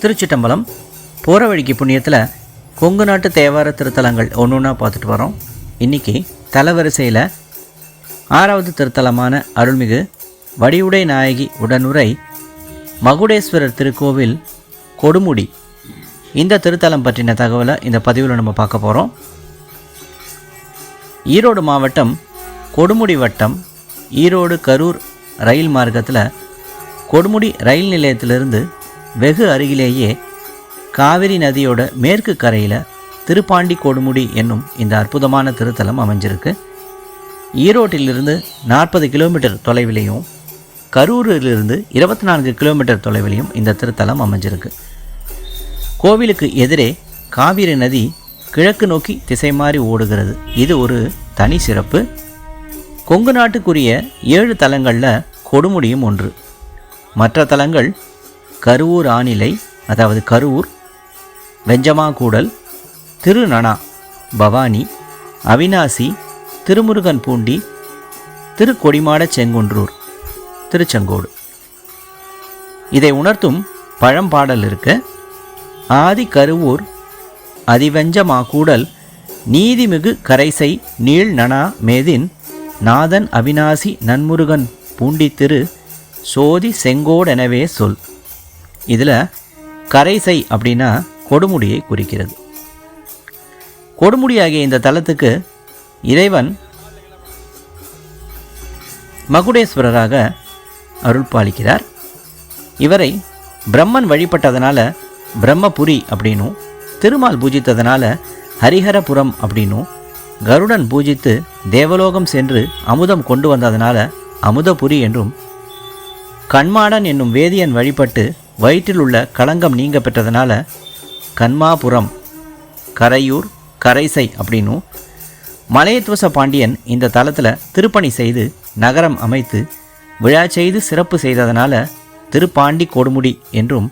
திருச்சிட்டம்பலம் போகிற வழிக்கு புண்ணியத்தில் கொங்கு நாட்டு தேவார திருத்தலங்கள் ஒன்று ஒன்றா பார்த்துட்டு வரோம். இன்றைக்கி தலவரிசையில் ஆறாவது திருத்தலமான அருள்மிகு வடிவுடை நாயகி உடனுரை மகுடேஸ்வரர் திருக்கோவில் கொடுமுடி. இந்த திருத்தலம் பற்றின தகவலை இந்த பதிவில் நம்ம பார்க்க போகிறோம் ஈரோடு மாவட்டம் கொடுமுடி வட்டம் ஈரோடு கரூர் ரயில் மார்க்கத்தில் கொடுமுடி ரயில் நிலையத்திலிருந்து வெகு அருகிலேயே காவிரி நதியோட மேற்கு கரையில் திருப்பாண்டி கொடுமுடி என்னும் இந்த அற்புதமான திருத்தலம் அமைஞ்சிருக்கு. ஈரோட்டிலிருந்து நாற்பது கிலோமீட்டர் தொலைவிலையும் கரூரிலிருந்து இருபத்தி நான்கு கிலோமீட்டர் தொலைவிலையும் இந்த திருத்தலம் அமைஞ்சிருக்கு. கோவிலுக்கு எதிரே காவிரி நதி கிழக்கு நோக்கி திசை மாறி ஓடுகிறது. இது ஒரு தனி சிறப்பு. கொங்கு நாட்டுக்குரிய ஏழு தலங்களில் கொடுமுடியும் ஒன்று. மற்ற தலங்கள் கருவூர் ஆணிலை அதாவது கருவூர் வெஞ்சமாகூடல் திருநனா பவானி அவினாசி திருமுருகன் பூண்டி திருக்கொடிமாட செங்குன்றூர் திருச்செங்கோடு. இதை உணர்த்தும் பழம்பாடல் இருக்க. ஆதி கருவூர் அதிவெஞ்சமாகூடல் நீதிமிகு கரைசை நீள் நனா மேதின் நாதன் அவினாசி நன்முருகன் பூண்டி திரு சோதி செங்கோடெனவே சொல். இதில் கரைசை அப்படின்னா கொடுமுடியை குறிக்கிறது. கொடுமுடியாகிய இந்த தலத்துக்கு இறைவன் மகுடேஸ்வரராக அருள் பாலிக்கிறார் இவரை பிரம்மன் வழிபட்டதனால பிரம்மபுரி அப்படின்னும் திருமால் பூஜித்ததனால ஹரிஹரபுரம் அப்படின்னும் கருடன் பூஜித்து தேவலோகம் சென்று அமுதம் கொண்டு வந்ததனால அமுதபுரி என்றும் கண்மாடன் என்னும் வேதியன் வழிபட்டு வயிற்றில் உள்ள களங்கம் நீங்க பெற்றதுனால கண்மாபுரம் கரையூர் கரைசை அப்படின்னும் மலையத்வச பாண்டியன் இந்த தலத்தில் திருப்பணி செய்து நகரம் அமைத்து விழா செய்து சிறப்பு செய்ததனால திருப்பாண்டி கொடுமுடி என்றும்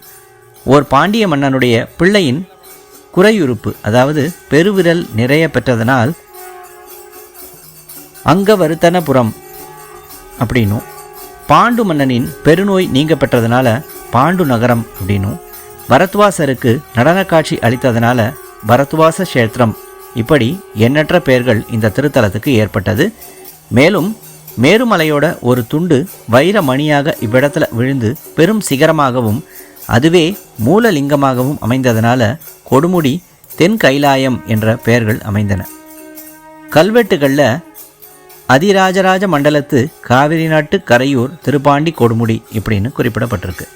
ஓர் பாண்டிய மன்னனுடைய பிள்ளையின் குறையுறுப்பு அதாவது பெருவிரல் நிறைய பெற்றதனால் அங்கவருத்தனபுரம் அப்படின்னும் பாண்டு மன்னனின் பெருநோய் நீங்க பெற்றதனால பாண்டு நகரம் அப்படின்னும் பரத்வாசருக்கு நடன காட்சி அளித்ததனால பரத்வாச கஷேத்திரம். இப்படி எண்ணற்ற பெயர்கள் இந்த திருத்தலத்துக்கு ஏற்பட்டது. மேலும் மேருமலையோட ஒரு துண்டு வைர மணியாக இவ்விடத்தில் விழுந்து பெரும் சிகரமாகவும் அதுவே மூலலிங்கமாகவும் அமைந்ததனால கொடுமுடி தென் கைலாயம் என்ற பெயர்கள் அமைந்தன. கல்வெட்டுகளில் அதிராஜராஜ மண்டலத்து காவிரி நாட்டு கரையூர் திருப்பாண்டி கொடுமுடி இப்படின்னு குறிப்பிடப்பட்டிருக்கு.